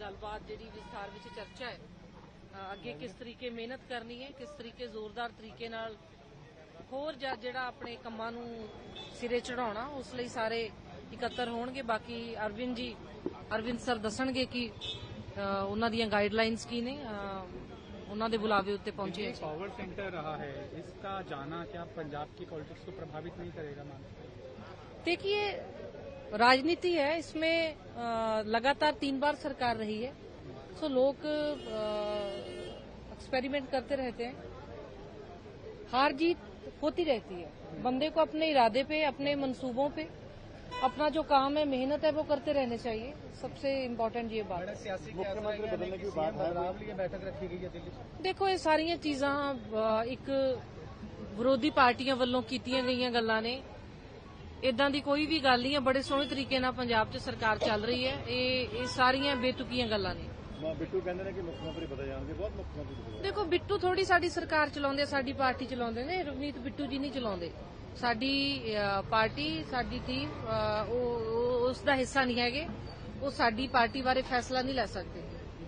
ਗੱਲਬਾਤ ਜਿਹੜੀ ਵਿਸਥਾਰ ਵਿੱਚ ਚਰਚਾ ਹੈ ਅ, ਅੱਗੇ ਕਿਸ ਤਰੀਕੇ ਮਿਹਨਤ ਕਰਨੀ ਹੈ ਕਿਸ ਤਰੀਕੇ ਜ਼ੋਰਦਾਰ ਤਰੀਕੇ ਨਾਲ ਹੋਰ ਜ- ਜਿਹੜਾ ਆਪਣੇ ਕੰਮਾਂ ਨੂੰ ਸਿਰੇ ਚੜਾਉਣਾ ਉਸ ਲਈ ਸਾਰੇ ਇਕੱਤਰ ਹੋਣਗੇ ਬਾਕੀ ਅਰਵਿੰਦ ਜੀ ਅਰਵਿੰਦ ਸਰ ਦੱਸਣਗੇ ਕਿ ਅ, ਉਹਨਾਂ ਦੀਆਂ ਗਾਈਡਲਾਈਨਸ ਕੀ ਨੇ ਅ, ਉਹਨਾਂ ਦੇ ਬੁਲਾਵੇ ਉੱਤੇ ਪਹੁੰਚੇ ये ਹੈ पावर सेंटर रहा है इसका जाना क्या पंजाब की पॉलिटिक्स को प्रभावित नहीं करेगा मानते हैं? देखिए राजनीति है इसमें लगातार तीन बार सरकार रही है। सो लोग एक्सपेरिमेंट करते रहते हैं। हार जीत होती रहती है। बंदे को अपने इरादे पे अपने मंसूबों पे अपना जो काम है मेहनत है वो करते रहने चाहिए। सबसे इम्पोर्टेंट ये बात देखो ये सारिया चीजा एक विरोधी पार्टियाँ वालों की गई गल्ला ने। ਇਦਾਂ ਦੀ ਕੋਈ ਵੀ ਗੱਲ ਨਹੀਂ ਹੈ ਬੜੇ ਸੋਹਣੇ ਤਰੀਕੇ ਨਾਲ ਪੰਜਾਬ 'ਚ ਸਰਕਾਰ ਚੱਲ ਰਹੀ ਹੈ। ਇਹ ਇਹ ਸਾਰੀਆਂ ਬੇਤੁਕੀਆਂ ਗੱਲਾਂ ਨੇ। ਮੈਂ ਬਿੱਟੂ ਕਹਿੰਦੇ ਨੇ ਕਿ ਮੁੱਖ ਮੰਤਰੀ ਬਦਲ ਜਾਣਗੇ ਬਹੁਤ ਮੁੱਖ ਮੰਤਰੀ ਦੇਖੋ ਬਿੱਟੂ ਥੋੜੀ ਸਾਡੀ ਸਰਕਾਰ ਚਲਾਉਂਦੇ ਸਾਡੀ ਪਾਰਟੀ ਚਲਾਉਂਦੇ ਨੇ ਰਵਨੀਤ ਬਿੱਟੂ ਜੀ ਨਹੀਂ ਚਲਾਉਂਦੇ। ਸਾਡੀ ਪਾਰਟੀ ਸਾਡੀ ਟੀਮ ਉਹ- ਉਸ ਦਾ ਹਿੱਸਾ ਨਹੀਂ ਹੈਗੇ। ਉਹ ਸਾਡੀ ਪਾਰਟੀ ਬਾਰੇ ਫੈਸਲਾ ਨਹੀਂ ਲੈ ਸਕਦੇ।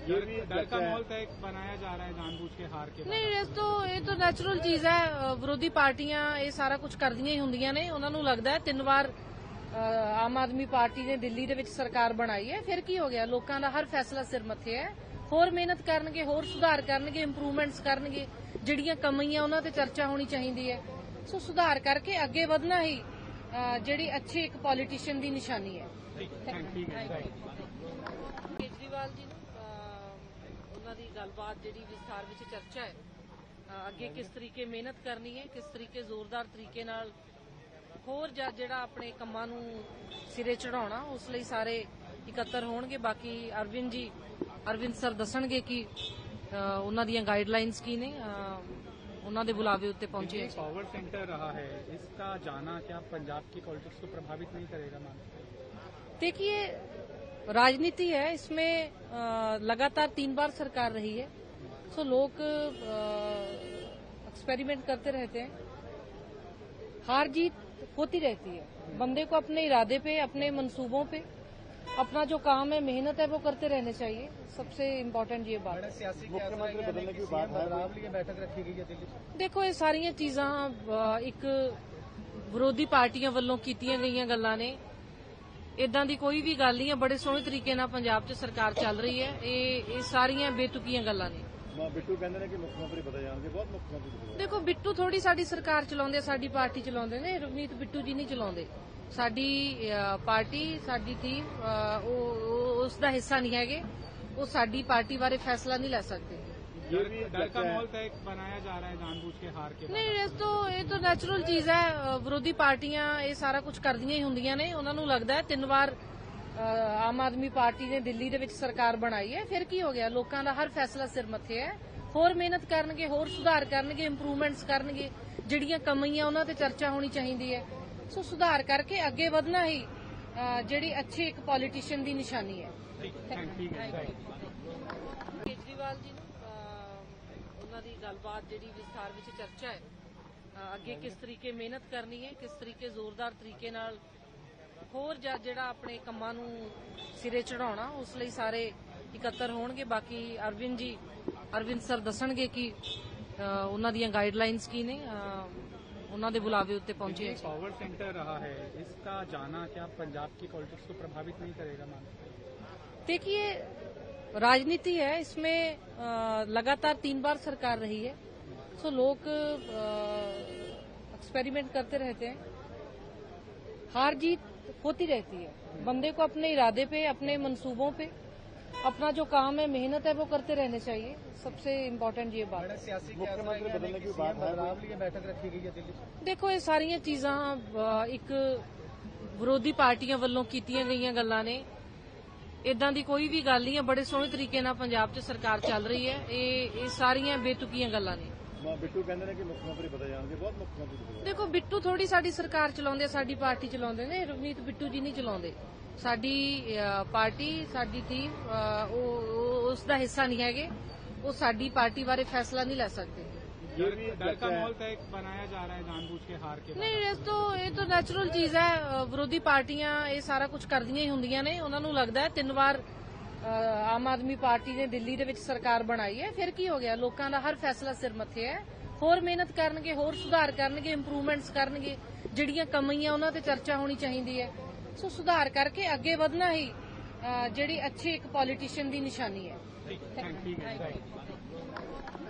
ये डर का माहौल तय बनाया जा रहा है जानबूझ के हार के बाद ਨਹੀਂ ਇਹ ਤਾਂ ਇਹ ਤਾਂ ਨੈਚੁਰਲ ਚੀਜ਼ ਹੈ ਅ, ਵਿਰੋਧੀ ਪਾਰਟੀਆਂ ਇਹ ਸਾਰਾ ਕੁਝ ਕਰਦੀਆਂ ਹੀ ਹੁੰਦੀਆਂ ਨੇ ਉਹਨਾਂ ਨੂੰ ਲੱਗਦਾ ਹੈ ਤਿੰਨ ਵਾਰ ਅ, ਆਮ ਆਦਮੀ ਪਾਰਟੀ ਨੇ ਦਿੱਲੀ ਦੇ ਵਿੱਚ ਸਰਕਾਰ ਬਣਾਈ ਹੈ ਫਿਰ ਕੀ ਹੋ ਗਿਆ ਲੋਕਾਂ ਦਾ ਹਰ ਫੈਸਲਾ ਸਿਰ ਮੱਥੇ ਹੈ ਹੋਰ ਮਿਹਨਤ ਕਰਨਗੇ ਹੋਰ ਸੁਧਾਰ ਕਰਨਗੇ ਇੰਪਰੂਵਮੈਂਟਸ ਕਰਨਗੇ ਜਿਹੜੀਆਂ ਕਮੀਆਂ ਉਹਨਾਂ ਤੇ ਚਰਚਾ ਹੋਣੀ ਚਾਹੀਦੀ ਹੈ ਸੋ ਸੁਧਾਰ ਕਰਕੇ ਅੱਗੇ ਵਧਣਾ ਹੀ ਅ, ਜਿਹੜੀ ਅੱਛੇ ਇੱਕ ਪੋਲੀਟੀਸ਼ੀਅਨ ਦੀ ਨਿਸ਼ਾਨੀ ਹੈ ठीक ठीक है right. ਕੇਜਰੀਵਾਲ ਜੀ ਨੂੰ ਅਹ, ਉਹਨਾਂ ਦੀ ਗੱਲਬਾਤ ਜਿਹੜੀ ਵਿਸਥਾਰ ਵਿੱਚ ਚਰਚਾ ਹੈ ਅਹ, ਅੱਗੇ ਕਿਸ ਤਰੀਕੇ ਮਿਹਨਤ ਕਰਨੀ ਹੈ ਕਿਸ ਤਰੀਕੇ ਜ਼ੋਰਦਾਰ ਤਰੀਕੇ ਨਾਲ ਹੋਰ ਜ- ਜਿਹੜਾ ਆਪਣੇ ਕੰਮਾਂ ਨੂੰ ਸਿਰੇ ਚੜਾਉਣਾ ਉਸ ਲਈ ਸਾਰੇ ਇਕੱਤਰ ਹੋਣਗੇ ਬਾਕੀ ਅਰਵਿੰਦ ਜੀ ਅਰਵਿੰਦ ਸਰ ਦੱਸਣਗੇ ਕਿ ਅਹ, ਉਹਨਾਂ ਦੀਆਂ ਗਾਈਡਲਾਈਨਸ ਕੀ ਨੇ ਅਹ, ਉਹਨਾਂ ਦੇ ਬੁਲਾਵੇ ਉੱਤੇ ਪਹੁੰਚੇ ये ਹੈ पावर सेंटर रहा है इसका जाना क्या पंजाब की पॉलिटिक्स को प्रभावित नहीं करेगा मानते हैं? देखिए राजनीति है इसमें लगातार तीन बार सरकार रही है। सो लोग एक्सपेरिमेंट करते रहते हैं। हार जीत होती रहती है। बंदे को अपने इरादे पे अपने मंसूबों पे अपना जो काम है मेहनत है वो करते रहने चाहिए। सबसे इम्पोर्टेंट ये बात है। सियासी मुख्यमंत्री बदलने की बात है। बदलाव लिए बैठक रखी गई है दिल्ली ਇਦਾਂ ਦੀ ਕੋਈ ਵੀ ਗੱਲ ਨਹੀਂ ਹੈ ਬੜੇ ਸੋਹਣੇ ਤਰੀਕੇ ਨਾਲ ਪੰਜਾਬ 'ਚ ਸਰਕਾਰ ਚੱਲ ਰਹੀ ਹੈ। ਇਹ ਇਹ ਸਾਰੀਆਂ ਬੇਤੁਕੀਆਂ ਗੱਲਾਂ ਨੇ। ਮੈਂ ਬਿੱਟੂ ਕਹਿੰਦੇ ਨੇ ਕਿ ਮੁੱਖ ਮੰਤਰੀ ਬਦਲ ਜਾਣਗੇ ਬਹੁਤ ਮੁੱਖ ਮੰਤਰੀ ਦੇਖੋ ਬਿੱਟੂ ਥੋੜੀ ਸਾਡੀ ਸਰਕਾਰ ਚਲਾਉਂਦੇ ਸਾਡੀ ਪਾਰਟੀ ਚਲਾਉਂਦੇ ਨੇ ਰਵਨੀਤ ਬਿੱਟੂ ਜੀ ਨਹੀਂ ਚਲਾਉਂਦੇ। ਸਾਡੀ ਪਾਰਟੀ ਸਾਡੀ ਟੀਮ ਉਹ ਉਸ ਦਾ ਹਿੱਸਾ ਨਹੀਂ ਹੈਗੇ। ਉਹ ਸਾਡੀ ਪਾਰਟੀ ਬਾਰੇ ਫੈਸਲਾ ਨਹੀਂ ਲੈ ਸਕਦੇ। डर का माहौल तय बनाया जा रहा है जानबूझ के हार के बाद ਨਹੀਂ ਇਹ ਤਾਂ ਇਹ ਤਾਂ ਨੈਚੁਰਲ ਚੀਜ਼ ਹੈ ਅ, ਵਿਰੋਧੀ ਪਾਰਟੀਆਂ ਇਹ ਸਾਰਾ ਕੁਝ ਕਰਦੀਆਂ ਹੀ ਹੁੰਦੀਆਂ ਨੇ ਉਹਨਾਂ ਨੂੰ ਲੱਗਦਾ ਹੈ ਤਿੰਨ ਵਾਰ ਅ, ਆਮ ਆਦਮੀ ਪਾਰਟੀ ਨੇ ਦਿੱਲੀ ਦੇ ਵਿੱਚ ਸਰਕਾਰ ਬਣਾਈ ਹੈ ਫਿਰ ਕੀ ਹੋ ਗਿਆ ਲੋਕਾਂ ਦਾ ਹਰ ਫੈਸਲਾ ਸਿਰ ਮੱਥੇ ਹੈ ਹੋਰ ਮਿਹਨਤ ਕਰਨਗੇ ਹੋਰ ਸੁਧਾਰ ਕਰਨਗੇ ਇੰਪਰੂਵਮੈਂਟਸ ਕਰਨਗੇ ਜਿਹੜੀਆਂ ਕਮੀਆਂ ਉਹਨਾਂ ਤੇ ਚਰਚਾ ਹੋਣੀ ਚਾਹੀਦੀ ਹੈ ਸੋ ਸੁਧਾਰ ਕਰਕੇ ਅੱਗੇ ਵਧਣਾ ਹੀ ਅ, ਜਿਹੜੀ ਅੱਛੇ ਇੱਕ ਪੋਲੀਟੀਸ਼ੀਅਨ ਦੀ ਨਿਸ਼ਾਨੀ ਹੈ ठीक ठीक है right. ਕੇਜਰੀਵਾਲ ਜੀ ਨੂੰ ਅਹ, ਉਹਨਾਂ ਦੀ ਗੱਲਬਾਤ ਜਿਹੜੀ ਵਿਸਥਾਰ ਵਿੱਚ ਚਰਚਾ ਹੈ ਅਹ, ਅੱਗੇ ਕਿਸ ਤਰੀਕੇ ਮਿਹਨਤ ਕਰਨੀ ਹੈ ਕਿਸ ਤਰੀਕੇ ਜ਼ੋਰਦਾਰ ਤਰੀਕੇ ਨਾਲ ਹੋਰ ਜ- ਜਿਹੜਾ ਆਪਣੇ ਕੰਮਾਂ ਨੂੰ ਸਿਰੇ ਚੜਾਉਣਾ ਉਸ ਲਈ ਸਾਰੇ ਇਕੱਤਰ ਹੋਣਗੇ ਬਾਕੀ ਅਰਵਿੰਦ ਜੀ ਅਰਵਿੰਦ ਸਰ ਦੱਸਣਗੇ ਕਿ ਅਹ, ਉਹਨਾਂ ਦੀਆਂ ਗਾਈਡਲਾਈਨਸ ਕੀ ਨੇ ਅਹ, ਉਹਨਾਂ ਦੇ ਬੁਲਾਵੇ ਉੱਤੇ ਪਹੁੰਚੇ ये ਹੈ पावर सेंटर रहा है इसका जाना क्या पंजाब की पॉलिटिक्स को प्रभावित नहीं करेगा मानते हैं? देखिए राजनीति है इसमें लगातार तीन बार सरकार रही है। सो लोग एक्सपेरिमेंट करते रहते हैं। हार जीत होती रहती है। बंदे को अपने इरादे पे अपने मंसूबों पे अपना जो काम है मेहनत है वो करते रहने चाहिए। सबसे इम्पोर्टेंट ये बात देखो ये सारिया चीजा एक विरोधी पार्टियाँ वालों कीतिया गई गल्ला ने। ਇਦਾਂ ਦੀ ਕੋਈ ਵੀ ਗੱਲ ਨਹੀਂ ਹੈ ਬੜੇ ਸੋਹਣੇ ਤਰੀਕੇ ਨਾਲ ਪੰਜਾਬ 'ਚ ਸਰਕਾਰ ਚੱਲ ਰਹੀ ਹੈ। ਇਹ ਇਹ ਸਾਰੀਆਂ ਬੇਤੁਕੀਆਂ ਗੱਲਾਂ ਨੇ। ਮੈਂ ਬਿੱਟੂ ਕਹਿੰਦੇ ਨੇ ਕਿ ਮੁੱਖ ਮੰਤਰੀ ਬਦਲ ਜਾਣਗੇ ਬਹੁਤ ਮੁੱਖ ਮੰਤਰੀ ਦੇਖੋ ਬਿੱਟੂ ਥੋੜੀ ਸਾਡੀ ਸਰਕਾਰ ਚਲਾਉਂਦੇ ਸਾਡੀ ਪਾਰਟੀ ਚਲਾਉਂਦੇ ਨੇ ਰਵਨੀਤ ਬਿੱਟੂ ਜੀ ਨਹੀਂ ਚਲਾਉਂਦੇ। ਸਾਡੀ ਪਾਰਟੀ ਸਾਡੀ ਟੀਮ ਉਹ- ਉਸ ਦਾ ਹਿੱਸਾ ਨਹੀਂ ਹੈਗੇ। ਉਹ ਸਾਡੀ ਪਾਰਟੀ ਬਾਰੇ ਫੈਸਲਾ ਨਹੀਂ ਲੈ ਸਕਦੇ। ये डर का माहौल तय बनाया जा रहा है जानबूझ के हार के बाद ਨਹੀਂ ਇਹ ਤਾਂ ਇਹ ਤਾਂ ਨੈਚੁਰਲ ਚੀਜ਼ ਹੈ ਅ, ਵਿਰੋਧੀ ਪਾਰਟੀਆਂ ਇਹ ਸਾਰਾ ਕੁਝ ਕਰਦੀਆਂ ਹੀ ਹੁੰਦੀਆਂ ਨੇ ਉਹਨਾਂ ਨੂੰ ਲੱਗਦਾ ਹੈ ਤਿੰਨ ਵਾਰ ਅ, ਅ, ਆਮ ਆਦਮੀ ਪਾਰਟੀ ਨੇ ਦਿੱਲੀ ਦੇ ਵਿੱਚ ਸਰਕਾਰ ਬਣਾਈ ਹੈ ਫਿਰ ਕੀ ਹੋ ਗਿਆ ਲੋਕਾਂ ਦਾ ਹਰ ਫੈਸਲਾ ਸਿਰ ਮੱਥੇ ਹੈ ਹੋਰ ਮਿਹਨਤ ਕਰਨਗੇ ਹੋਰ ਸੁਧਾਰ ਕਰਨਗੇ ਇੰਪਰੂਵਮੈਂਟਸ ਕਰਨਗੇ ਜਿਹੜੀਆਂ ਕਮੀਆਂ ਉਹਨਾਂ ਤੇ ਚਰਚਾ ਹੋਣੀ ਚਾਹੀਦੀ ਹੈ ਸੋ ਸੁਧਾਰ ਕਰਕੇ ਅੱਗੇ ਵਧਣਾ ਹੀ ਅ, ਜਿਹੜੀ ਅੱਛੇ ਇੱਕ ਪੋਲੀਟੀਸ਼ੀਅਨ ਦੀ ਨਿਸ਼ਾਨੀ ਹੈ ਠੀਕ ਹੈ